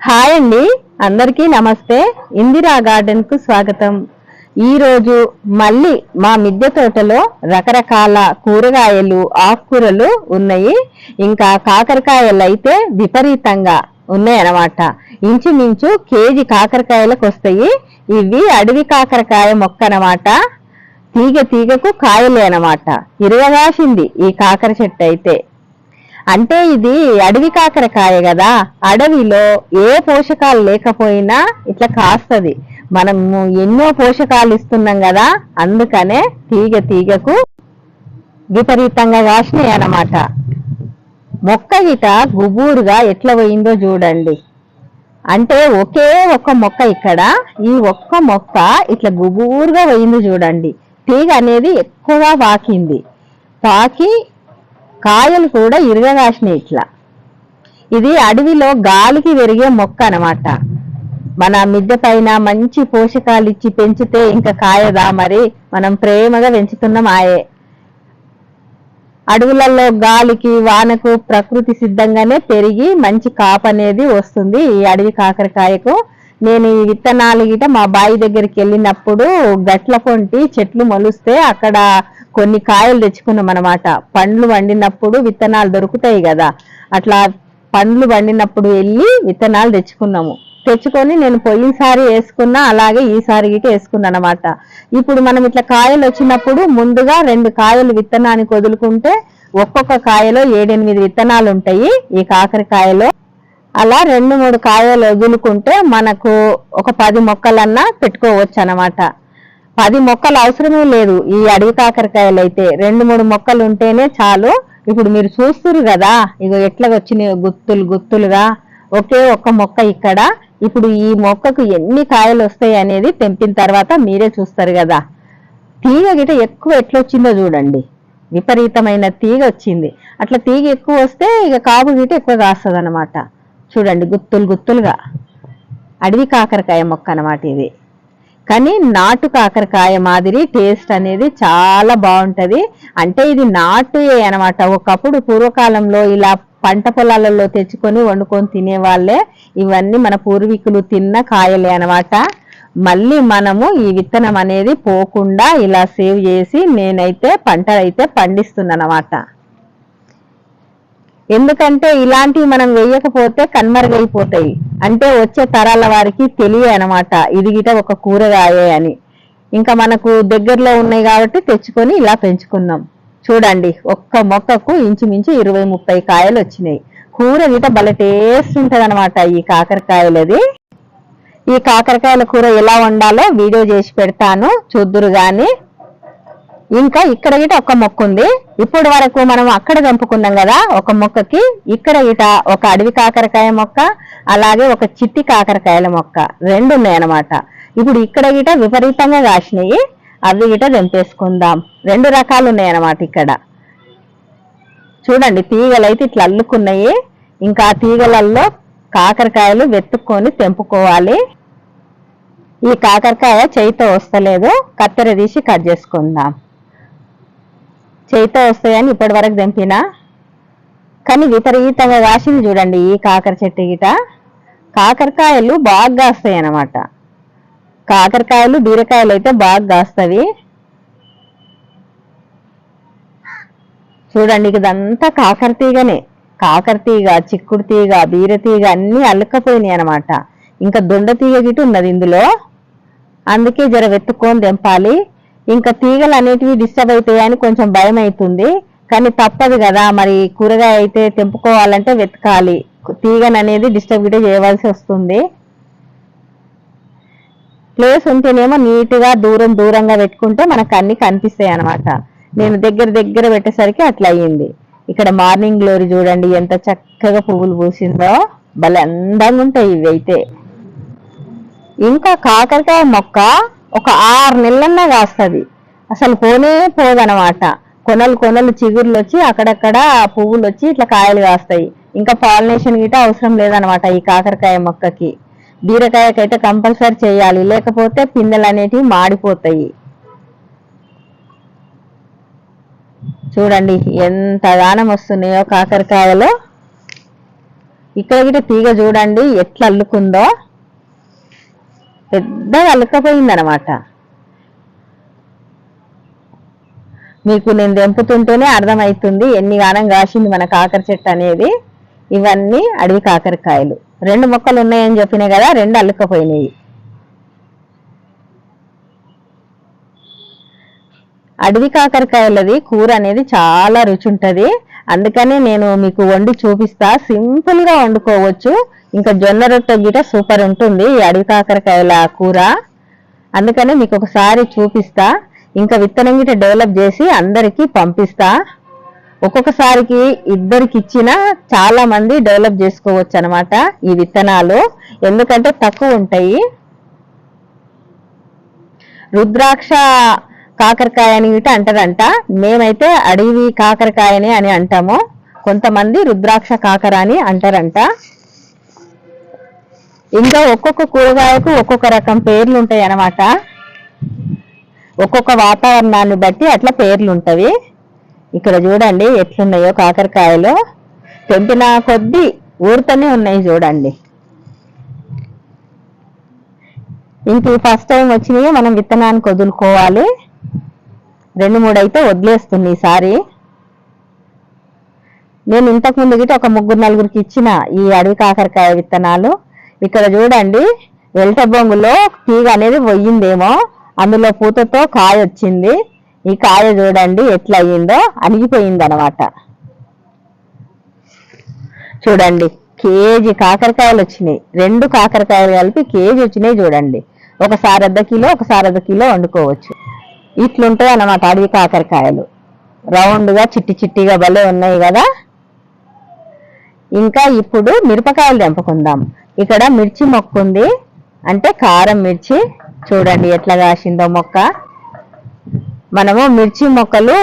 Hi అండి. అందరికీ నమస్తే. ఇందిరా గార్డెన్కు స్వాగతం. ఈరోజు మళ్ళీ మా మిద్దె తోటలో రకరకాల కూరగాయలు ఆకుకూరలు ఉన్నాయి. ఇంకా కాకరకాయలు అయితే విపరీతంగా ఉన్నాయన్నమాట. ఇంచుమించు కేజీ కాకరకాయలకు వస్తాయి. ఇవి అడవి కాకరకాయ మొక్క అన్నమాట. తీగ తీగకు కాయలే అన్నమాట. ఇరవగాసింది ఈ కాకర చెట్టు అయితే. అంటే ఇది అడవి కాకరకాయ కదా. అడవిలో ఏ పోషకాలు లేకపోయినా ఇట్లా కాస్తది. మనము ఎన్నో పోషకాలు ఇస్తున్నాం కదా అందుకనే తీగ తీగకు విపరీతంగా కాసినాయి అన్నమాట. మొక్క గిట గుబూరుగా ఎట్లా పోయిందో చూడండి. అంటే ఒకే ఒక్క మొక్క ఇక్కడ ఈ ఒక్క మొక్క ఇట్లా గుబూరుగా పోయింది చూడండి. తీగ అనేది ఎక్కువగా పాకింది. పాకి కాయలు కూడా ఇరగదాసినాయి ఇట్లా. ఇది అడవిలో గాలికి పెరిగే మొక్క అన్నమాట. మన మిద్దె పైన మంచి పోషకాలు ఇచ్చి పెంచితే ఇంకా కాయదా మరి? మనం ప్రేమగా పెంచుతున్నాం ఆయే. అడవులలో గాలికి వానకు ప్రకృతి సిద్ధంగానే పెరిగి మంచి కాపు అనేది వస్తుంది ఈ అడవి కాకరకాయకు. నేను ఈ విత్తనాలు గిట మా బావి దగ్గరికి వెళ్ళినప్పుడు గట్ల కొంటి చెట్లు మొలుస్తే అక్కడ కొన్ని కాయలు తెచ్చుకున్నాం అనమాట పండ్లు వండినప్పుడు విత్తనాలు దొరుకుతాయి కదా. అట్లా పండ్లు వండినప్పుడు వెళ్ళి విత్తనాలు తెచ్చుకున్నాము. తెచ్చుకొని నేను పోయినసారి వేసుకున్నా అలాగే ఈసారి గిట వేసుకున్నాను అనమాట ఇప్పుడు మనం ఇట్లా కాయలు వచ్చినప్పుడు ముందుగా రెండు కాయలు విత్తనానికి వదులుకుంటే ఒక్కొక్క కాయలో ఏడెనిమిది విత్తనాలు ఉంటాయి. ఈ కాకరకాయలో అలా రెండు మూడు కాయలు వదులుకుంటే మనకు ఒక పది మొక్కలన్నా పెట్టుకోవచ్చు అన్నమాట పది మొక్కలు అవసరమే లేదు ఈ అడవి కాకరకాయలు అయితే. రెండు మూడు మొక్కలు ఉంటేనే చాలు. ఇప్పుడు మీరు చూస్తురు కదా ఇగో ఎట్లా వచ్చినాయి గుత్తులు గుత్తులుగా. ఒకే ఒక్క మొక్క ఇక్కడ. ఇప్పుడు ఈ మొక్కకు ఎన్ని కాయలు వస్తాయి అనేది తెంపిన తర్వాత మీరే చూస్తారు కదా. తీగ గిట ఎక్కువ ఎట్లా వచ్చిందో చూడండి. విపరీతమైన తీగ వచ్చింది. అట్లా తీగ ఎక్కువ వస్తే ఇక కాపు గిట ఎక్కువ కాస్తుంది అనమాట చూడండి గుత్తులు గుత్తులుగా. అడవి కాకరకాయ మొక్క అనమాట ఇది. కానీ నాటు కాకరకాయ మాదిరి టేస్ట్ అనేది చాలా బాగుంటుంది. అంటే ఇది నాటుయే అనమాట ఒకప్పుడు పూర్వకాలంలో ఇలా పంట పొలాలలో తెచ్చుకొని వండుకొని తినేవాళ్ళే. ఇవన్నీ మన పూర్వీకులు తిన్న కాయలే అన్నమాట. మళ్ళీ మనము ఈ విత్తనం అనేది పోకుండా ఇలా సేవ్ చేసి నేనైతే పంట అయితే పండిస్తున్నానమాట ఎందుకంటే ఇలాంటివి మనం వేయకపోతే కన్మరుగైపోతాయి. అంటే వచ్చే తరాల వారికి తెలియ అనమాట ఇది గిట ఒక కూరగాయే అని. ఇంకా మనకు దగ్గరలో ఉన్నాయి కాబట్టి తెచ్చుకొని ఇలా పెంచుకున్నాం. చూడండి ఒక్క మొక్కకు ఇంచుమించు ఇరవై ముప్పై కాయలు వచ్చినాయి. కూర గిట భలే టేస్ట్ ఉంటుంది అనమాట ఈ కాకరకాయలది ఈ కాకరకాయల కూర ఎలా వండాలో వీడియో చేసి పెడతాను. చూద్దురు కానీ ఇంకా ఇక్కడ గిట ఒక మొక్క ఉంది ఇప్పటి వరకు మనం అక్కడ చంపుకున్నాం కదా ఒక మొక్కకి. ఇక్కడ ఇట ఒక అడవి కాకరకాయ మొక్క అలాగే ఒక చిట్టి కాకరకాయల మొక్క. రెండు ఉన్నాయన్నమాట. ఇప్పుడు ఇక్కడ గిట విపరీతంగా కాసినాయి. అవి గిట తెంపేసుకుందాం రెండు రకాలు ఉన్నాయన్నమాట ఇక్కడ. చూడండి తీగలు అయితే ఇట్లా అల్లుకున్నాయి. ఇంకా ఆ తీగలల్లో కాకరకాయలు వెతుక్కొని తెంపుకోవాలి. ఈ కాకరకాయ చేయితో వస్తలేదు. కత్తెర తీసి కట్ చేసుకుందాం. చేయితో వస్తాయని ఇప్పటి వరకు తెంపినా. కానీ విపరీతంగా కాసింది చూడండి ఈ కాకర చెట్టు గిట. కాకరకాయలు బాగా కాస్తాయి అన్నమాట. కాకరకాయలు బీరకాయలు అయితే బాగా కాస్తవి. చూడండి ఇదంతా కాకర తీగనే. కాకర తీగ చిక్కుడు తీగ బీర తీగ అన్ని అల్లుకపోయినాయి అనమాట ఇంకా దొండ తీగ గిట ఉన్నది ఇందులో. అందుకే జర వెతుక్కొని తెంపాలి. ఇంకా తీగలు అనేటివి డిస్టర్బ్ అవుతాయని కొంచెం భయం అవుతుంది. కానీ తప్పదు కదా మరి కూరగాయ అయితే తెంపుకోవాలంటే వెతకాలి. తీగను అనేది డిస్టర్బ్ గిట చేయవలసి వస్తుంది. ప్లేస్ ఉంటేనేమో నీట్గా దూరం దూరంగా పెట్టుకుంటే మనకు అన్ని కనిపిస్తాయి అనమాట నేను దగ్గర దగ్గర పెట్టేసరికి అట్లా అయ్యింది. ఇక్కడ మార్నింగ్ గ్లోరీ చూడండి ఎంత చక్కగా పువ్వులు పూసిందో. భలే అందంగా ఉంటాయి ఇవి అయితే. ఇంకా కాకరకాయ మొక్క ఒక ఆరు నెలలన్నా కాస్తుంది. అసలు పోనే పోదనమాట. కొనలు కొనలు చిగుర్లు వచ్చి అక్కడక్కడ పువ్వులు వచ్చి ఇట్లా కాయలు కాస్తాయి. ఇంకా పాలినేషన్ గిట అవసరం లేదనమాట ఈ కాకరకాయ మొక్కకి. బీరకాయకైతే కంపల్సరీ చేయాలి. లేకపోతే పిందెలు అనేటివి మాడిపోతాయి. చూడండి ఎంత దానం వస్తున్నాయో కాకరకాయలో. ఇక్కడ గిట తీగ చూడండి ఎట్లా అల్లుకుందో. పెద్దగా అల్లుకపోయింది మీకు నేను తెంపుతుంటేనే అర్థమవుతుంది ఎన్ని గానం కాసింది మన కాకర చెట్టు అనేది. ఇవన్నీ అడవి కాకరకాయలు. రెండు మొక్కలు ఉన్నాయని చెప్పినాయి కదా రెండు అల్లుకపోయినాయి అడవి కాకరకాయలది కూర అనేది చాలా రుచి ఉంటుంది. అందుకనే నేను మీకు వండి చూపిస్తా. సింపుల్గా వండుకోవచ్చు. ఇంకా జొన్న రొట్టె గిట సూపర్ ఉంటుంది. ఈ అడవి కాకరకాయల కూర. అందుకని మీకు ఒకసారి చూపిస్తా. ఇంకా విత్తనం గిట డెవలప్ చేసి అందరికి పంపిస్తా. ఒక్కొక్కసారికి ఇద్దరికి ఇచ్చిన చాలా మంది డెవలప్ చేసుకోవచ్చు అనమాట ఈ విత్తనాలు. ఎందుకంటే తక్కువ ఉంటాయి. రుద్రాక్ష కాకరకాయ అని గిట అంటారంట మేమైతే అడవి కాకరకాయని అని అంటాము. కొంతమంది రుద్రాక్ష కాకర అని అంటారంట. ఇంకా ఒక్కొక్క కూరగాయకు ఒక్కొక్క రకం పేర్లు ఉంటాయి అన్నమాట. ఒక్కొక్క వాతావరణాన్ని బట్టి అట్లా పేర్లు ఉంటవి ఇక్కడ చూడండి ఎట్లున్నాయో కాకరకాయలు. తెంపిన కొద్దీ ఊరుతూనే ఉన్నాయి చూడండి. ఇంక ఫస్ట్ టైం వచ్చినాయి మనం విత్తనానికి వదులుకోవాలి. రెండు మూడు అయితే వదిలేస్తుంది ఈసారి నేను ఇంతకు ముందు గిట్ట ఒక ముగ్గురు నలుగురికి ఇచ్చిన ఈ అడవి కాకరకాయ విత్తనాలు. ఇక్కడ చూడండి వెల్ట బొంగులో తీగ అనేది పోయిందేమో. అందులో పూతతో కాయ వచ్చింది. ఈ కాయ చూడండి ఎట్లా అయ్యిందో అణిగిపోయింది అనమాట చూడండి కేజీ కాకరకాయలు వచ్చినాయి. రెండు కాకరకాయలు కలిపి కేజీ వచ్చినాయి చూడండి. ఒకసారి అర్ధ కిలో ఒకసారి అర్ధ కిలో వండుకోవచ్చు. ఇట్లుంటాయి అన్నమాట అడవి కాకరకాయలు. రౌండ్గా చిట్టి చిట్టిగా భలే ఉన్నాయి కదా? ఇంకా ఇప్పుడు మిరపకాయలు తెంపుకుందాం. ఇక్కడ మిర్చి మొక్క ఉంది. అంటే కారం మిర్చి. చూడండి ఎట్లా కాసిందో మొక్క. మనము మిర్చి మొక్కలు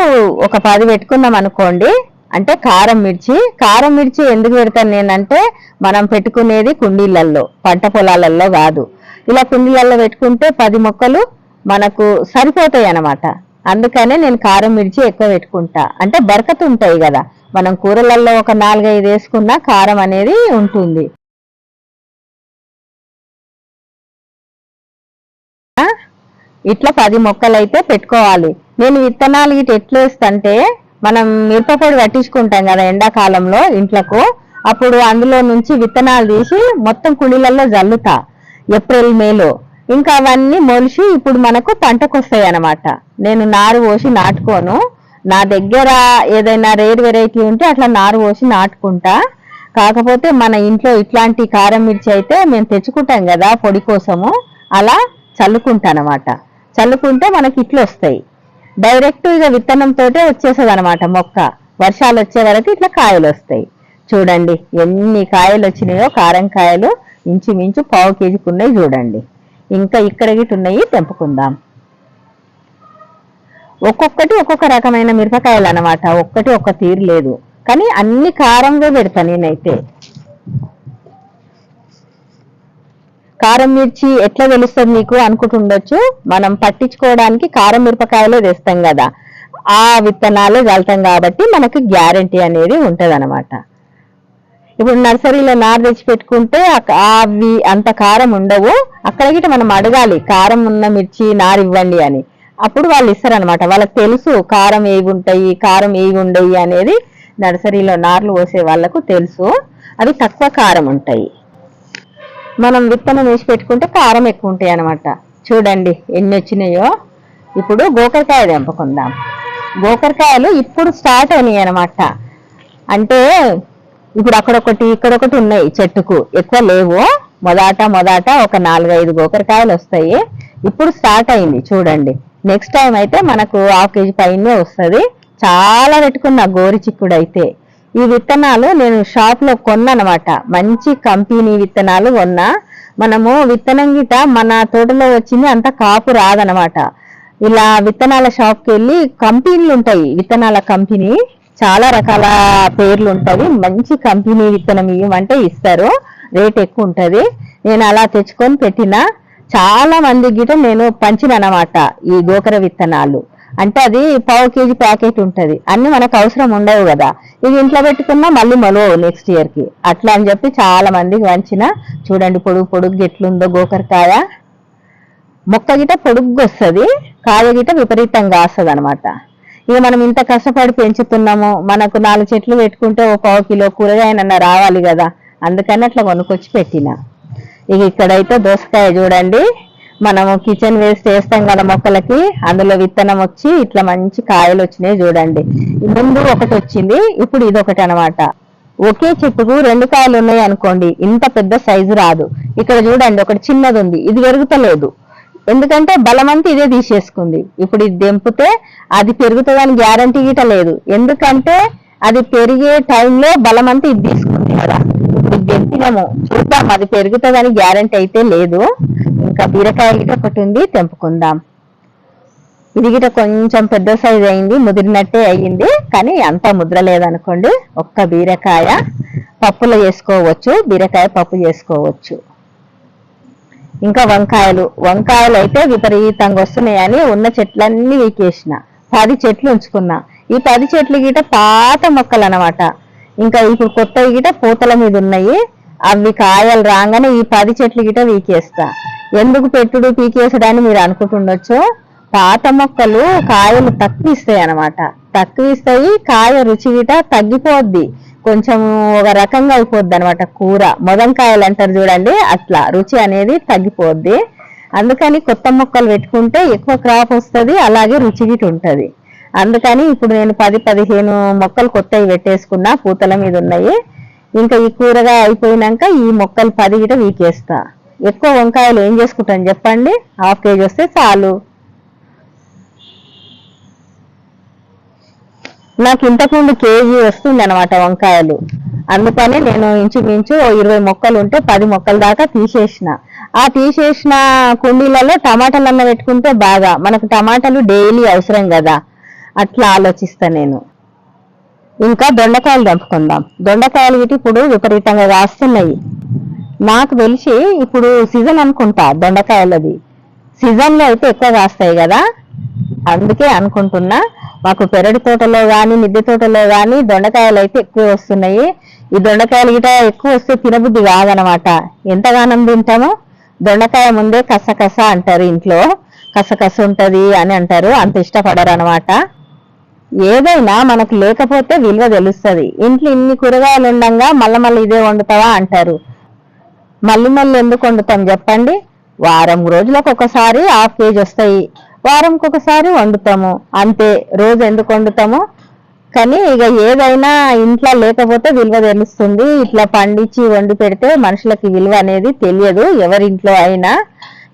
ఒక పది పెట్టుకున్నాం అనుకోండి. అంటే కారం మిర్చి. కారం మిర్చి ఎందుకు పెడతాను నేనంటే మనం పెట్టుకునేది కుండీలల్లో పంట పొలాలలో కాదు. ఇలా కుండీలలో పెట్టుకుంటే పది మొక్కలు మనకు సరిపోతాయి అన్నమాట. అందుకనే నేను కారం మిర్చి ఎక్కువ పెట్టుకుంటా. అంటే బరకత ఉంటాయి కదా. మనం కూరలలో ఒక నాలుగైదు వేసుకున్నా కారం అనేది ఉంటుంది. ఇట్లా పది మొక్కలు అయితే పెట్టుకోవాలి. నేను విత్తనాలు ఇటు ఎట్లా వేస్తంటే మనం మిరపపొడి పట్టించుకుంటాం కదా ఎండాకాలంలో ఇంట్లకు. అప్పుడు అందులో నుంచి విత్తనాలు తీసి మొత్తం కుండీలలో జల్లుతా. ఏప్రిల్ మేలో. ఇంకా అవన్నీ మొలిచి ఇప్పుడు మనకు పంటకు వస్తాయి అన్నమాట నేను నారు పోసి నాటుకోను. నా దగ్గర ఏదైనా రేర్ వెరైటీ ఉంటే అట్లా నారు పోసి నాటుకుంటా. కాకపోతే మన ఇంట్లో ఇట్లాంటి కారం మిర్చి అయితే మేము తెచ్చుకుంటాం కదా పొడి కోసము. అలా చల్లుకుంటానమాట. చల్లుకుంటే మనకి ఇట్లు వస్తాయి. డైరెక్ట్ ఇక విత్తనంతోటే వచ్చేస్తుంది అనమాట మొక్క. వర్షాలు వచ్చే వరకు ఇట్లా కాయలు వస్తాయి. చూడండి ఎన్ని కాయలు వచ్చినాయో కారం కాయలు ఇంచుమించు పావు కేజీకి ఉన్నాయి చూడండి. ఇంకా ఇక్కడ గిట్ ఉన్నాయి తెంపుకుందాం. ఒక్కొక్కటి ఒక్కొక్క రకమైన మిరపకాయలు అన్నమాట ఒక్కటి ఒక్క తీరు లేదు. కానీ అన్ని కారంగా పెడతా నేనైతే. కారం మిర్చి ఎట్లా తెలుస్తుంది మీకు అనుకుంటుండొచ్చు? మనం పట్టించుకోవడానికి కారం మిరపకాయలే తెస్తాం కదా. ఆ విత్తనాలే వెళ్తాం కాబట్టి మనకి గ్యారంటీ అనేది ఉంటది ఇప్పుడు నర్సరీలో నారు తెచ్చి పెట్టుకుంటే అవి అంత కారం ఉండవు. అక్కడ గిట్ట మనం అడగాలి కారం ఉన్న మిర్చి నారు ఇవ్వండి అని. అప్పుడు వాళ్ళు ఇస్తారనమాట వాళ్ళకి తెలుసు కారం ఏవి ఉంటాయి కారం ఏవి ఉండయి అనేది నర్సరీలో నార్లు పోసే వాళ్ళకు తెలుసు. అవి తక్కువ కారం ఉంటాయి. మనం విత్తనం వేసి పెట్టుకుంటే కారం ఎక్కువ ఉంటాయి అనమాట చూడండి ఎన్ని వచ్చినాయో. ఇప్పుడు గోకరకాయ తెంపుకుందాం. గోకరకాయలు ఇప్పుడు స్టార్ట్ అయినాయి అనమాట అంటే ఇప్పుడు అక్కడొకటి ఇక్కడొకటి ఉన్నాయి చెట్టుకు. ఎక్కువ లేవు. మొదట మొదట ఒక నాలుగైదు గోకరకాయలు వస్తాయి. ఇప్పుడు స్టార్ట్ అయింది చూడండి. నెక్స్ట్ టైం అయితే మనకు హాఫ్ కేజీ పైనే వస్తుంది. చాలా పెట్టుకున్న గోరి చిక్కుడు అయితే ఈ విత్తనాలు నేను షాప్లో కొన్నానమాట. మంచి కంపెనీ విత్తనాలు కొన్నా. మనము విత్తనం గిట మన తోటలో వచ్చింది అంత కాపు రాదనమాట. ఇలా విత్తనాల షాప్కి వెళ్ళి కంపెనీలు ఉంటాయి విత్తనాల కంపెనీ. చాలా రకాల పేర్లు ఉంటుంది మంచి కంపెనీ విత్తనం ఇవ్వమంటే ఇస్తారు. రేట్ ఎక్కువ ఉంటుంది. నేను అలా తెచ్చుకొని పెట్టిన చాలా మంది గిట నేను పంచిననమాట ఈ గోకర విత్తనాలు. అంటే అది పావు కేజీ ప్యాకెట్ ఉంటుంది. అన్ని మనకు అవసరం ఉండవు కదా. ఇది ఇంట్లో పెట్టుకున్నా మళ్ళీ మొలవు నెక్స్ట్ ఇయర్కి అట్లా అని చెప్పి చాలా మందికి వంచిన. చూడండి పొడుగు పొడుగు ఎట్లుందో గోకరకాయ. మొక్క గిట పొడుగ్గు వస్తుంది. కాయ గిట విపరీతంగా వస్తుంది అనమాట ఇక మనం ఇంత కష్టపడి పెంచుతున్నాము మనకు నాలుగు చెట్లు పెట్టుకుంటే ఒక పావు కిలో కూరగాయనన్నా రావాలి కదా. అందుకని అట్లా కొనుక్కొచ్చి పెట్టిన. ఇక ఇక్కడైతే దోసకాయ చూడండి. మనము కిచెన్ వేస్ట్ వేస్తాం కదా మొక్కలకి. అందులో విత్తనం వచ్చి ఇట్లా మంచి కాయలు వచ్చినాయి చూడండి. ముందు ఒకటి వచ్చింది ఇప్పుడు ఇది ఒకటి అనమాట ఒకే చెట్టుకు రెండు కాయలు ఉన్నాయి అనుకోండి ఇంత పెద్ద సైజు రాదు. ఇక్కడ చూడండి ఒకటి చిన్నది ఉంది ఇది పెరుగుతలేదు ఎందుకంటే బలమంతా ఇదే తీసేసుకుంది. ఇప్పుడు ఇది దెంపితే అది పెరుగుతుందని గ్యారంటీ గిట లేదు. ఎందుకంటే అది పెరిగే టైంలో బలమంతా ఇది తీసుకుంది కదా. ఇప్పుడు ఇది దెంపినాము. చూద్దాం అది పెరుగుతుందని గ్యారంటీ అయితే లేదు. ఇంకా బీరకాయ గిట ఒకటి ఉంది తెంపుకుందాం. ఇది గిట కొంచెం పెద్ద సైజ్ అయింది ముదిరినట్టే అయ్యింది. కానీ అంత ముద్ర లేదనుకోండి ఒక్క బీరకాయ పప్పులో చేసుకోవచ్చు బీరకాయ పప్పు చేసుకోవచ్చు. ఇంకా వంకాయలు. వంకాయలు అయితే విపరీతంగా వస్తున్నాయని ఉన్న చెట్లన్నీ వీకేసిన. పది చెట్లు ఉంచుకున్నా. ఈ పది చెట్లు గిట పాత మొక్కలు అన్నమాట ఇంకా ఇప్పుడు కొత్తవి గిట పూతల మీద ఉన్నాయి. అవి కాయలు రాగానే ఈ పది చెట్లు గిట వీకేస్తా. ఎందుకు పెట్టుడు పీకేసడాన్ని మీరు అనుకుంటుండొచ్చు? పాత మొక్కలు కాయలు తక్కువ ఇస్తాయి అనమాట తక్కువ ఇస్తాయి కాయ రుచి గిట తగ్గిపోద్ది. కొంచెం ఒక రకంగా అయిపోద్ది అనమాట కూర. మొదంకాయలు అంటారు చూడండి అట్లా రుచి అనేది తగ్గిపోద్ది. అందుకని కొత్త మొక్కలు పెట్టుకుంటే ఎక్కువ క్రాప్ వస్తుంది అలాగే రుచి గిట్ ఉంటుంది. అందుకని ఇప్పుడు నేను పది పదిహేను మొక్కలు కొత్తవి పెట్టేసుకున్నా పూతల మీద ఉన్నాయి. ఇంకా ఈ కూరగా అయిపోయినాక ఈ మొక్కలు పది గిట వీకేస్తా. ఎక్కువ వంకాయలు ఏం చేసుకుంటాను చెప్పండి? హాఫ్ కేజీ వస్తే చాలు. నాకు ఇంతకుముందు కేజీ వస్తుంది అనమాట వంకాయలు. అందుకని నేను ఇంచుమించు ఓ ఇరవై మొక్కలు ఉంటే పది మొక్కల దాకా తీసేసిన. ఆ తీసేసిన కుండీలలో టమాటాలు అన్న పెట్టుకుంటే బాగా. మనకు టమాటాలు డైలీ అవసరం కదా. అట్లా ఆలోచిస్తా నేను. ఇంకా దొండకాయలు దంపుకుందాం. దొండకాయలు ఇటు ఇప్పుడు విపరీతంగా కాస్తున్నాయి. నాకు తెలిసి ఇప్పుడు సీజన్ అనుకుంటా దొండకాయలది. సీజన్లో అయితే ఎక్కువ కాస్తాయి కదా. అందుకే అనుకుంటున్నా. మాకు పెరటి తోటలో కానీ మిద్దె తోటలో కానీ దొండకాయలు అయితే ఎక్కువ వస్తున్నాయి. ఈ దొండకాయలు గిట ఎక్కువ వస్తే తినబుద్ధి కాదనమాట. ఎంతగానం తింటామో? దొండకాయ ముందే కసకస అంటారు ఇంట్లో. కసకస ఉంటది అని అంటారు. అంత ఇష్టపడరు అనమాట ఏదైనా మనకు లేకపోతే విలువ తెలుస్తుంది. ఇంట్లో ఇన్ని కూరగాయలు ఉండంగా మళ్ళీ మళ్ళీ ఇదే వండుతావా అంటారు. మళ్ళీ మళ్ళీ ఎందుకు వండుతాం చెప్పండి? వారం రోజులకు ఒకసారి హాఫ్ కేజీ వస్తాయి. వారంకి ఒకసారి వండుతాము. అంతే రోజు ఎందుకు వండుతాము? కానీ ఇక ఏదైనా ఇంట్లో లేకపోతే విలువ తెలుస్తుంది. ఇట్లా పండించి వండి పెడితే మనుషులకి విలువ అనేది తెలియదు. ఎవరింట్లో అయినా.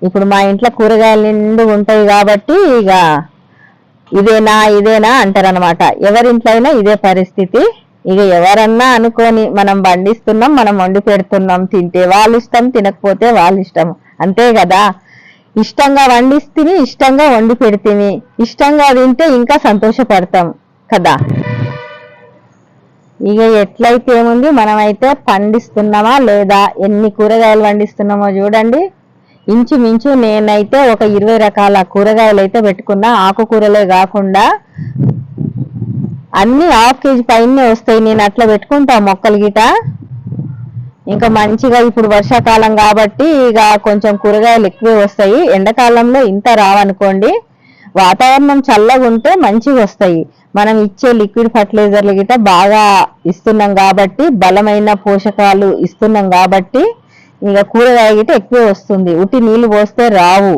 ఇప్పుడు మా ఇంట్లో కూరగాయలు నిండు ఉంటాయి కాబట్టి ఇక ఇదేనా ఇదేనా అంటారనమాట ఎవరింట్లో అయినా ఇదే పరిస్థితి. ఇక ఎవరన్నా అనుకొని మనం పండిస్తున్నాం మనం వండి పెడుతున్నాం తింటే వాళ్ళ ఇష్టం తినకపోతే వాళ్ళ ఇష్టం. అంతే కదా? ఇష్టంగా వండిస్తే ఇష్టంగా వండి పెడితే ఇష్టంగా తింటే ఇంకా సంతోషపడతాం కదా. ఇక ఎట్లయితే ఏముంది? మనమైతే పండిస్తున్నామా లేదా? ఎన్ని కూరగాయలు పండిస్తున్నామో చూడండి. ఇంచుమించు నేనైతే ఒక ఇరవై రకాల కూరగాయలు అయితే పెట్టుకున్నా. ఆకుకూరలే కాకుండా అన్ని హాఫ్ కేజీ పైనే వస్తాయి. నేను అట్లా పెట్టుకుంటా మొక్కలు గిట. ఇంకా మంచిగా ఇప్పుడు వర్షాకాలం కాబట్టి ఇక కొంచెం కూరగాయలు ఎక్కువే వస్తాయి. ఎండాకాలంలో ఇంత రావనుకోండి వాతావరణం చల్లగా ఉంటే మంచిగా వస్తాయి. మనం ఇచ్చే లిక్విడ్ ఫర్టిలైజర్లు గిట బాగా ఇస్తున్నాం కాబట్టి బలమైన పోషకాలు ఇస్తున్నాం కాబట్టి ఇక కూరగాయ గిట ఎక్కువ వస్తుంది. ఉట్టి నీళ్ళు పోస్తే రావు.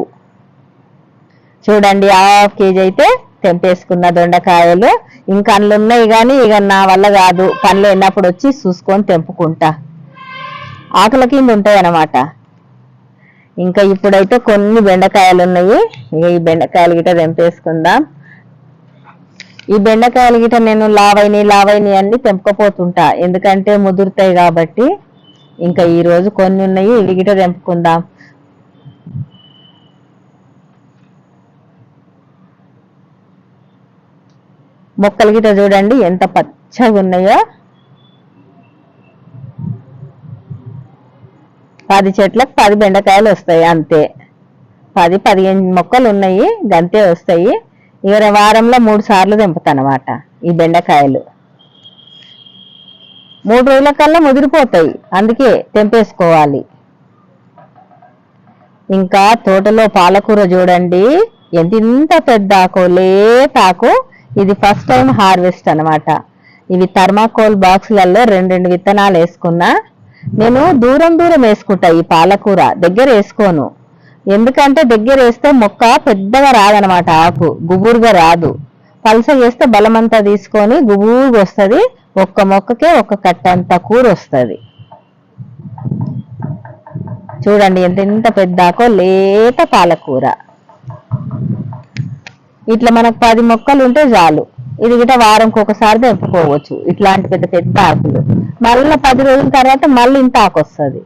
చూడండి హాఫ్ కేజీ అయితే తెంపేసుకున్న దొండకాయలు. ఇంకా అందులో ఉన్నాయి కానీ ఇక నా వల్ల కాదు. పనులు ఎన్నప్పుడు వచ్చి చూసుకొని తెంపుకుంటా. ఆకుల కింద ఉంటాయి అన్నమాట. ఇంకా ఇప్పుడైతే కొన్ని బెండకాయలు ఉన్నాయి ఇక ఈ బెండకాయలు గిట తెంపేసుకుందాం. ఈ బెండకాయలు గిట నేను లావైని లావైని అన్ని తెంపకపోతుంటా. ఎందుకంటే ముదురుతాయి కాబట్టి ఇంకా ఈ రోజు కొన్ని ఉన్నాయి ఇవి గిట తెంపుకుందాం. మొక్కలు గిట చూడండి ఎంత పచ్చగా ఉన్నాయో పది చెట్లకు పది బెండకాయలు వస్తాయి అంతే. పది పదిహేను మొక్కలు ఉన్నాయి గంతే వస్తాయి. ఇక వారంలో మూడు సార్లు తెంపుతానమాట ఈ బెండకాయలు. మూడు రోజుల కల్లా ముదిరిపోతాయి అందుకే తెంపేసుకోవాలి. ఇంకా తోటలో పాలకూర చూడండి ఎంత ఇంత పెద్ద ఆకు లేతాకు ఇది ఫస్ట్ టైం హార్వెస్ట్ అన్నమాట ఇవి థర్మాకోల్ బాక్సులలో రెండు రెండు విత్తనాలు వేసుకున్నా నేను దూరం దూరం వేసుకుంటా ఈ పాలకూర దగ్గర వేసుకోను. ఎందుకంటే దగ్గర వేస్తే మొక్క పెద్దగా రాదనమాట ఆకు గుబురుగా రాదు. పలస చేస్తే బలమంతా తీసుకొని గుబురుగా వస్తుంది ఒక్క మొక్కకే ఒక కట్టంత కూర వస్తుంది. చూడండి ఎంత ఎంత పెద్ద ఆకో లేత పాలకూర. ఇట్లా మనకు పది మొక్కలు ఉంటే చాలు. ఇది గిట వారంకి ఒకసారి తెంపుకోవచ్చు ఇట్లాంటి పెద్ద పెద్ద ఆకులు. మళ్ళీ పది రోజుల తర్వాత మళ్ళీ ఇంత ఆకు వస్తుంది.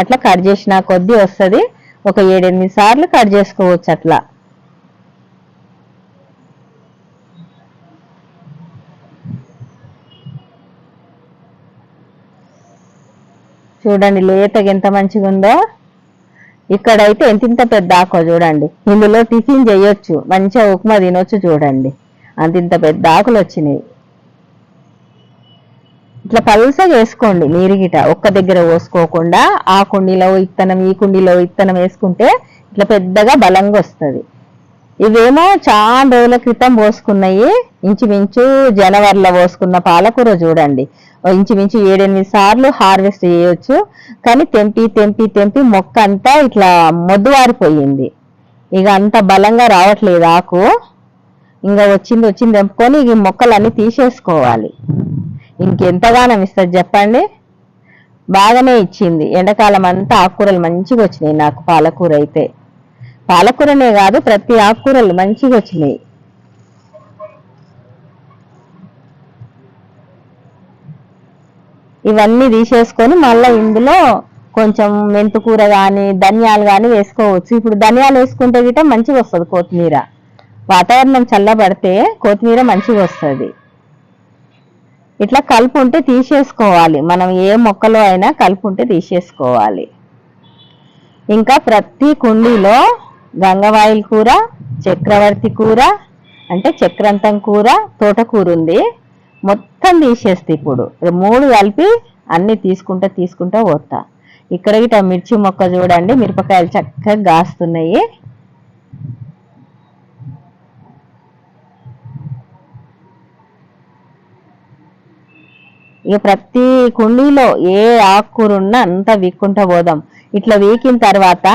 అట్లా కట్ చేసిన కొద్దీ వస్తుంది. ఒక ఏడెనిమిది సార్లు కట్ చేసుకోవచ్చు అట్లా. చూడండి లేతగా ఎంత మంచిగా ఉందో. ఇక్కడైతే ఎంత ఇంత పెద్ద ఆకో చూడండి. ఇందులో టిఫిన్ చేయొచ్చు. మంచిగా ఉప్మా తినొచ్చు చూడండి. అంత ఇంత పెద్ద ఆకులు వచ్చినాయి. ఇట్లా పలుసగా వేసుకోండి నీరు గిట ఒక్క దగ్గర పోసుకోకుండా ఆ కుండీలో ఇత్తనం ఈ కుండీలో ఇత్తనం వేసుకుంటే ఇట్లా పెద్దగా బలంగా వస్తుంది ఇవేమో చాలా రోజుల క్రితం పోసుకున్నాయి ఇంచుమించు జనవరిలో పోసుకున్న పాలకూర చూడండి. ఇంచుమించు ఏడెనిమిది సార్లు హార్వెస్ట్ చేయొచ్చు కానీ తెంపి తెంపి తెంపి మొక్క అంతా ఇట్లా మొద్దువారిపోయింది. ఇక అంత బలంగా రావట్లేదు ఆకు. ఇంకా వచ్చింది వచ్చింది తెంపుకొని ఈ మొక్కలన్నీ తీసేసుకోవాలి. ఇంకెంతగానం ఇస్తుంది చెప్పండి? బాగానే ఇచ్చింది. ఎండాకాలం అంతా ఆకుకూరలు మంచిగా వచ్చినాయి నాకు పాలకూర అయితే. పాలకూరనే కాదు ప్రతి ఆకుకూరలు మంచిగా వచ్చినాయి. ఇవన్నీ తీసేసుకొని మళ్ళీ ఇందులో కొంచెం మెంతుకూర కానీ ధనియాలు కానీ వేసుకోవచ్చు. ఇప్పుడు ధనియాలు వేసుకుంటే గిట మంచిగా వస్తుంది కొత్తిమీర. వాతావరణం చల్లబడితే కొత్తిమీర మంచిగా వస్తుంది. ఇట్లా కలుపు ఉంటే తీసేసుకోవాలి. మనం ఏ మొక్కలో అయినా కలుపు ఉంటే తీసేసుకోవాలి. ఇంకా ప్రతి కుండీలో గంగవాయిల్ కూర చక్రవర్తి కూర అంటే చక్రంతం కూర తోటకూర ఉంది. మొత్తం తీసేస్తే ఇప్పుడు. మూడు కలిపి అన్ని తీసుకుంటా తీసుకుంటా పోతా. ఇక్కడ గిట మిర్చి మొక్క చూడండి మిరపకాయలు చక్కగా గాస్తున్నాయి. ఇక ప్రతి కుండీలో ఏ ఆకుకూర ఉన్నా అంతా వీక్కుంటా పోదాం ఇట్లా వీకిన తర్వాత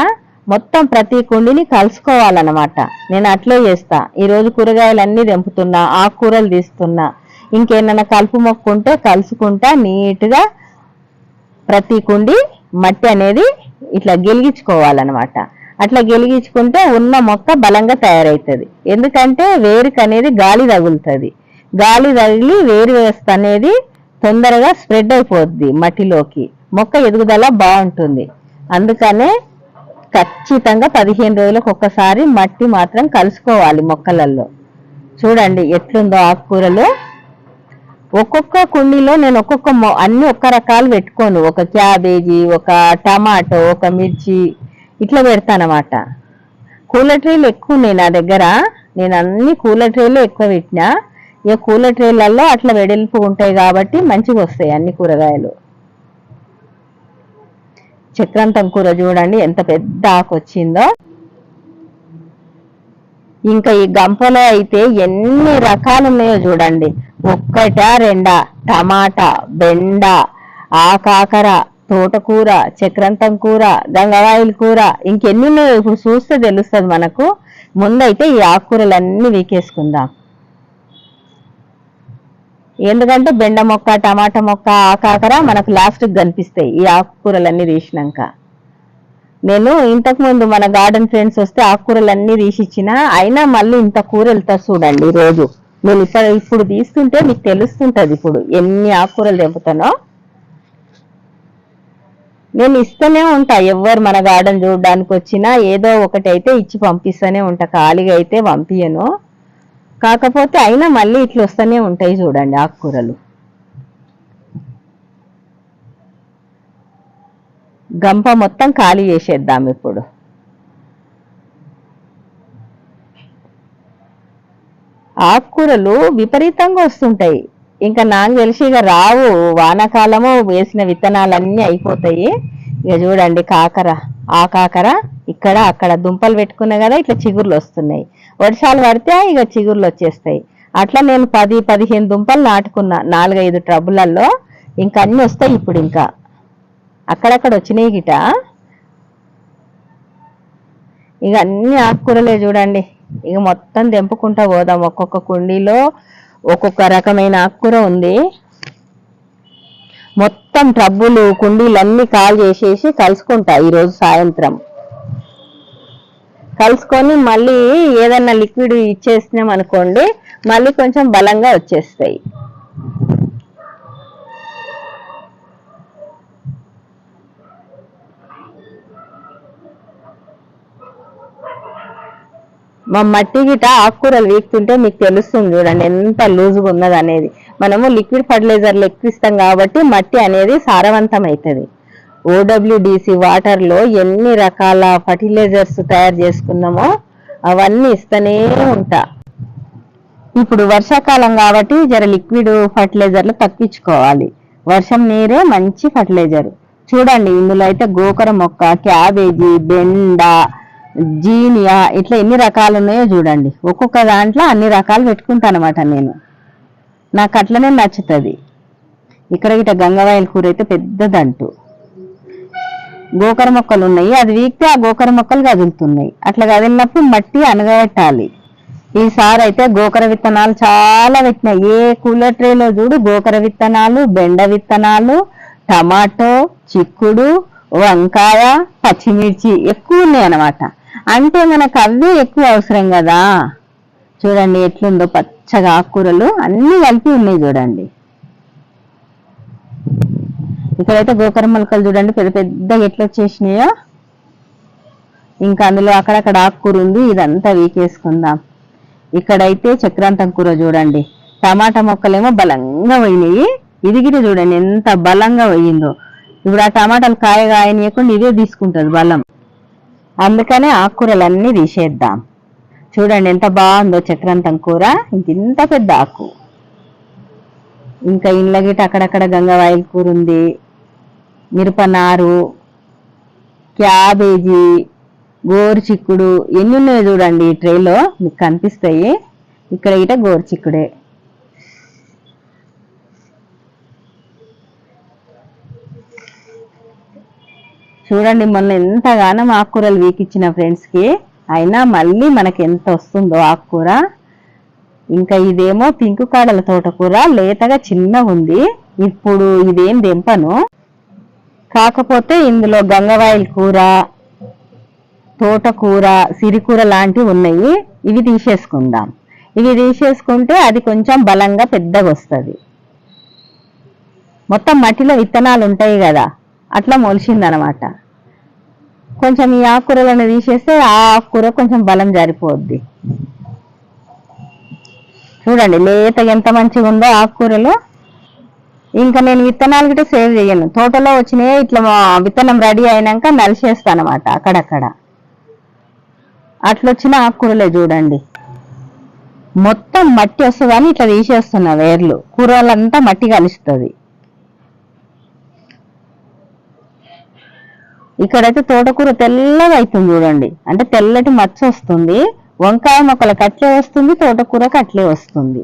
మొత్తం ప్రతి కుండీని కలుసుకోవాలన్నమాట. నేను అట్లే చేస్తా. ఈరోజు కూరగాయలన్నీ కూరగాయలు తెంపుతున్నా ఆకుకూరలు తీస్తున్నా. ఇంకేమన్నా కలుపు మొక్క ఉంటే కలుసుకుంటా నీట్గా ప్రతి కుండి మట్టి అనేది ఇట్లా గెలిగించుకోవాలన్నమాట అట్లా గెలిగించుకుంటే ఉన్న మొక్క బలంగా తయారవుతుంది ఎందుకంటే వేరుకనేది గాలి తగులుతుంది. గాలి తగిలి వేరు వ్యవస్థ అనేది తొందరగా స్ప్రెడ్ అయిపోద్ది మట్టిలోకి. మొక్క ఎదుగుదల బాగుంటుంది. అందుకనే ఖచ్చితంగా పదిహేను రోజులకు ఒక్కసారి మట్టి మాత్రం కలుసుకోవాలి మొక్కలలో. చూడండి ఎట్లుందో ఆకుకూరలు. ఒక్కొక్క కుండీలో నేను ఒక్కొక్క మొ- అన్ని ఒక్క రకాలు పెట్టుకోను. ఒక క్యాబేజీ ఒక టమాటో ఒక మిర్చి ఇట్లా పెడతానమాట కూలర్ ట్రేలు ఎక్కువ ఉన్నాయి నా దగ్గర. నేను అన్ని కూలర్ ట్రేలు ఎక్కువ పెట్టినా. ఇక కూల ట్రేలల్లో అట్లా వెడల్పు ఉంటాయి కాబట్టి మంచిగా వస్తాయి అన్ని కూరగాయలు. చక్రాంతం కూర చూడండి ఎంత పెద్ద ఆకు వచ్చిందో. ఇంకా ఈ గంపలో అయితే ఎన్ని రకాలు ఉన్నాయో చూడండి. ఒక్కట రెండా టమాటా బెండ ఆకాకర తోటకూర చక్రంతం కూర గంగవాయిల కూర ఇంకెన్ని ఉన్నాయో ఇప్పుడు చూస్తే తెలుస్తుంది మనకు. ముందైతే ఈ ఆకుకూరలన్నీ వీకేసుకుందాం. ఎందుకంటే బెండ మొక్క టమాటా మొక్క ఆకాకర మనకు లాస్ట్కి కనిపిస్తాయి ఈ ఆకుకూరలన్నీ తీసినాక. నేను ఇంతకుముందు మన గార్డెన్ ఫ్రెండ్స్ వస్తే ఆకుకూరలన్నీ తీసిచ్చిన అయినా మళ్ళీ ఇంత కూర వెళ్తారు చూడండి రోజు. నేను ఇప్పుడు ఇప్పుడు తీస్తుంటే మీకు తెలుస్తుంటుంది ఇప్పుడు ఎన్ని ఆకుకూరలు తెంపుతానో. నేను ఇస్తూనే ఉంటా ఎవరు మన గార్డెన్ చూడడానికి వచ్చినా ఏదో ఒకటి అయితే ఇచ్చి పంపిస్తూనే ఉంటా ఖాళీగా అయితే పంపించను కాకపోతే అయినా మళ్ళీ ఇట్లా వస్తూనే ఉంటాయి చూడండి ఆకుకూరలు. గంప మొత్తం ఖాళీ చేసేద్దాం ఇప్పుడు. ఆకుకూరలు విపరీతంగా వస్తుంటాయి. ఇంకా నాకు తెలిసి ఇక రావు వానాకాలము వేసిన విత్తనాలన్నీ అయిపోతాయి. ఇక చూడండి కాకర ఆ కాకర ఇక్కడ అక్కడ దుంపలు పెట్టుకున్నా కదా ఇట్లా చిగుర్లు వస్తున్నాయి. వర్షాలు పడితే ఇక చిగుర్లు వచ్చేస్తాయి. అట్లా నేను పది పదిహేను దుంపలు నాటుకున్నా నాలుగైదు ట్రబులలో ఇంకా అన్ని వస్తాయి ఇప్పుడు ఇంకా. అక్కడక్కడ వచ్చినాయి గిట. ఇక అన్ని ఆకుకూరలే చూడండి. ఇక మొత్తం తెంపుకుంటా పోదాం. ఒక్కొక్క కుండీలో ఒక్కొక్క రకమైన ఆకుకూర ఉంది. మొత్తం ట్రబ్బులు కుండీలన్నీ కాల్ చేసేసి కలుసుకుంటా ఈరోజు సాయంత్రం. కలుసుకొని మళ్ళీ ఏదన్నా లిక్విడ్ ఇచ్చేసినాం అనుకోండి మళ్ళీ కొంచెం బలంగా వచ్చేస్తాయి. మా మట్టి గిట ఆకుకూరలు వీక్తుంటే మీకు తెలుస్తుంది చూడండి ఎంత లూజుగా ఉన్నది అనేది మనము లిక్విడ్ ఫర్టిలైజర్లు ఎక్కువ ఇస్తాం కాబట్టి మట్టి అనేది సారవంతం అవుతుంది. ఓడబ్ల్యూడిసి వాటర్లో ఎన్ని రకాల ఫర్టిలైజర్స్ తయారు చేసుకున్నామో అవన్నీ ఇస్తూనే ఉంటా. ఇప్పుడు వర్షాకాలం కాబట్టి జర లిక్విడ్ ఫర్టిలైజర్లు తప్పించుకోవాలి వర్షం నీరే మంచి ఫర్టిలైజర్. చూడండి ఇందులో అయితే గోకర మొక్క క్యాబేజీ బెండ జీనియా ఇట్లా ఎన్ని రకాలు ఉన్నాయో చూడండి. ఒక్కొక్క దాంట్లో అన్ని రకాలు పెట్టుకుంటాను అనమాట నేను. నాకు అట్లనే నచ్చుతుంది. ఇక్కడ ఇట గంగవాయల కూర అయితే పెద్దదంటూ. గోకర మొక్కలు ఉన్నాయి. అది వీక్తే ఆ గోకర మొక్కలు కదులుతున్నాయి. అట్లా కదిలినప్పుడు మట్టి అనగట్టాలి ఈసారి అయితే గోకర విత్తనాలు చాలా పెట్టినాయి. ఏ కూలర్ ట్రేలో చూడు గోకర విత్తనాలు బెండ విత్తనాలు టమాటో చిక్కుడు వంకాయ పచ్చిమిర్చి ఎక్కువ ఉన్నాయి అనమాట అంటే మనకు అవే ఎక్కువ అవసరం కదా. చూడండి ఎట్లుందో పచ్చగా ఆకుకూరలు అన్ని కలిపి ఉన్నాయి చూడండి. ఇక్కడైతే గోకర మొలకలు చూడండి పెద్ద పెద్దగా ఎట్లా వచ్చేసినాయో. ఇంకా అందులో అక్కడక్కడ ఆకుకూర ఉంది ఇదంతా వీకేసుకుందాం. ఇక్కడైతే చక్రాంతం కూర చూడండి. టమాటా మొక్కలేమో బలంగా పోయినాయి. ఇది గిట చూడండి ఎంత బలంగా పోయిందో. ఇప్పుడు ఆ టమాటాలు కాయ కాయనీయకుండా ఇదే తీసుకుంటుంది బలం. అందుకనే ఆకుకూరలన్నీ తీసేద్దాం. చూడండి ఎంత బాగుందో చక్రాంతం కూర. ఇంత పెద్ద ఆకు. ఇంకా ఇండ్ల గిట్ట అక్కడక్కడ గంగవాయిల్ కూర ఉంది. మిరపనారు క్యాబేజీ గోరు చిక్కుడు ఎన్ని ఉన్నాయో చూడండి ఈ ట్రేలో మీకు కనిపిస్తాయి. ఇక్కడ ఇట గోరు చిక్కుడే చూడండి మొన్న ఎంతగానో ఆకుకూరలు వీకిచ్చిన ఫ్రెండ్స్కి అయినా మళ్ళీ మనకి ఎంత వస్తుందో ఆకుకూర. ఇంకా ఇదేమో పింకు కాడల తోటకూర లేతగా చిన్నగా ఉంది. ఇప్పుడు ఇదేం దింపను కాకపోతే ఇందులో గంగవాయిల కూర తోటకూర సిరికూర లాంటివి ఉన్నాయి. ఇవి తీసేసుకుందాం. ఇవి తీసేసుకుంటే అది కొంచెం బలంగా పెద్దగా వస్తుంది. మొత్తం మట్టిలో విత్తనాలు ఉంటాయి కదా అట్లా మొలిచిందనమాట. కొంచెం ఈ ఆకుకూరలను తీసేస్తే ఆ ఆకుకూర కొంచెం బలం జారిపోద్ది. చూడండి లేత ఎంత మంచిగా ఉందో ఆకుకూరలు ఇంకా నేను విత్తనాలు గిట్ట సేవ్ చేయను. తోటలో వచ్చినాయి ఇట్లా విత్తనం రెడీ అయినాక నలిసేస్తాను అనమాట అక్కడక్కడ. అట్లొచ్చిన ఆకుకూరలే చూడండి. మొత్తం మట్టి వస్తుందని ఇట్లా తీసేస్తున్నా వేర్లు. కూరలంతా మట్టి కలుస్తుంది. ఇక్కడైతే తోటకూర తెల్లగా అవుతుంది చూడండి. అంటే తెల్లటి మచ్చ వస్తుంది. వంకాయ మొక్కలకు అట్లే వస్తుంది తోటకూరకు అట్లే వస్తుంది.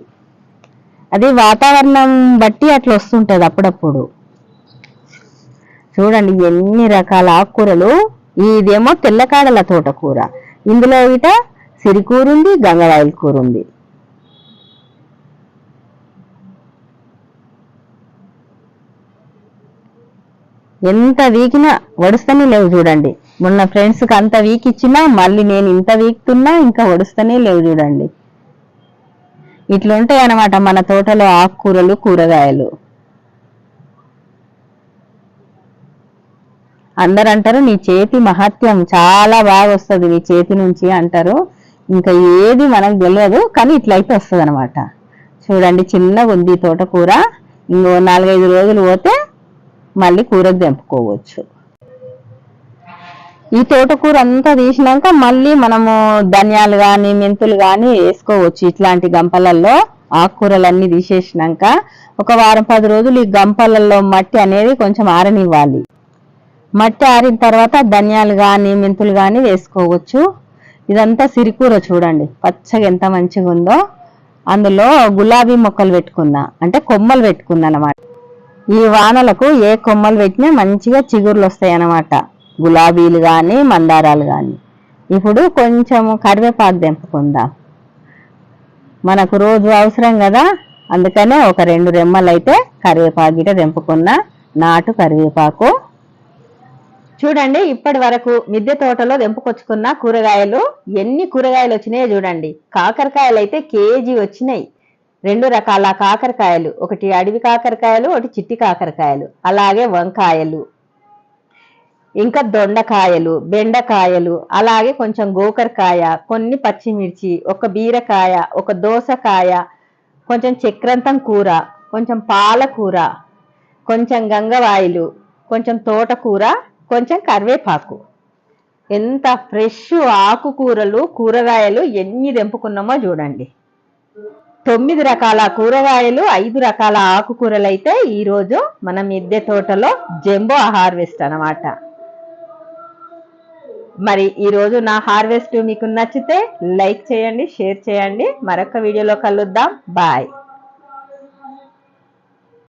అది వాతావరణం బట్టి అట్లా వస్తుంటుంది అప్పుడప్పుడు. చూడండి ఎన్ని రకాల ఆకుకూరలు. ఇదేమో తెల్లకాడల తోటకూర. ఇందులో ఇట సిరికూర ఉంది గంగరాయల కూర ఉంది ఎంత వీకినా వడుస్తూనే లేవు చూడండి. మొన్న ఫ్రెండ్స్కి అంత వీక్ ఇచ్చినా మళ్ళీ నేను ఇంత వీక్తున్నా ఇంకా ఒడుస్తూనే లేవు చూడండి. ఇట్లుంటాయి అనమాట మన తోటలో ఆకుకూరలు కూరగాయలు. అందరు అంటారు నీ చేతి మహత్యం చాలా బాగా వస్తుంది నీ చేతి నుంచి అంటారు. ఇంకా ఏది మనకు తెలియదు కానీ ఇట్లయితే వస్తుంది అనమాట చూడండి చిన్నగా ఉంది తోటకూర. ఇంకో నాలుగైదు రోజులు పోతే మళ్ళీ కూరకు తెంపుకోవచ్చు. ఈ తోటకూర అంతా తీసినాక మళ్ళీ మనము ధనియాలు కానీ మెంతులు కానీ వేసుకోవచ్చు ఇట్లాంటి గంపలల్లో. ఆకుకూరలన్నీ తీసేసినాక ఒక వారం పది రోజులు ఈ గంపలలో మట్టి అనేది కొంచెం ఆరనివ్వాలి. మట్టి ఆరిన తర్వాత ధనియాలు కానీ మెంతులు కానీ వేసుకోవచ్చు. ఇదంతా సిరికూర చూడండి పచ్చగా ఎంత మంచిగా ఉందో. అందులో గులాబీ మొక్కలు పెట్టుకున్నా అంటే కొమ్మలు పెట్టుకున్నా అన్నమాట. ఈ వానలకు ఏ కొమ్మలు పెట్టినా మంచిగా చిగుర్లు వస్తాయి అన్నమాట గులాబీలు కానీ మందారాలు కానీ ఇప్పుడు కొంచెం కరివేపాకు తెంపుకుందాం. మనకు రోజు అవసరం కదా అందుకనే ఒక రెండు రెమ్మలు అయితే కరివేపాకు గిట తెంపుకున్న నాటు కరివేపాకు. చూడండి ఇప్పటి వరకు మిద్దె తోటలో తెంపుకొచ్చుకున్న కూరగాయలు ఎన్ని కూరగాయలు వచ్చినాయో చూడండి. కాకరకాయలు అయితే కేజీ వచ్చినాయి. రెండు రకాల కాకరకాయలు. ఒకటి అడవి కాకరకాయలు ఒకటి చిట్టి కాకరకాయలు. అలాగే వంకాయలు. ఇంకా దొండకాయలు బెండకాయలు అలాగే కొంచెం గోకరకాయ కొన్ని పచ్చిమిర్చి ఒక బీరకాయ ఒక దోసకాయ కొంచెం చక్రంతం కూర కొంచెం పాలకూర కొంచెం గంగవాయిలు కొంచెం తోటకూర కొంచెం కరివేపాకు. ఎంత ఫ్రెష్ ఆకుకూరలు కూరగాయలు ఎన్ని తెంపుకున్నామో చూడండి. తొమ్మిది రకాల కూరగాయలు ఐదు రకాల ఆకుకూరలు అయితే ఈరోజు మన మిద్దె తోటలో జంబో హార్వెస్ట్ అన్నమాట. మరి ఈరోజు నా హార్వెస్ట్ మీకు నచ్చితే లైక్ చేయండి షేర్ చేయండి. మరొక వీడియోలో కలుద్దాం. బాయ్.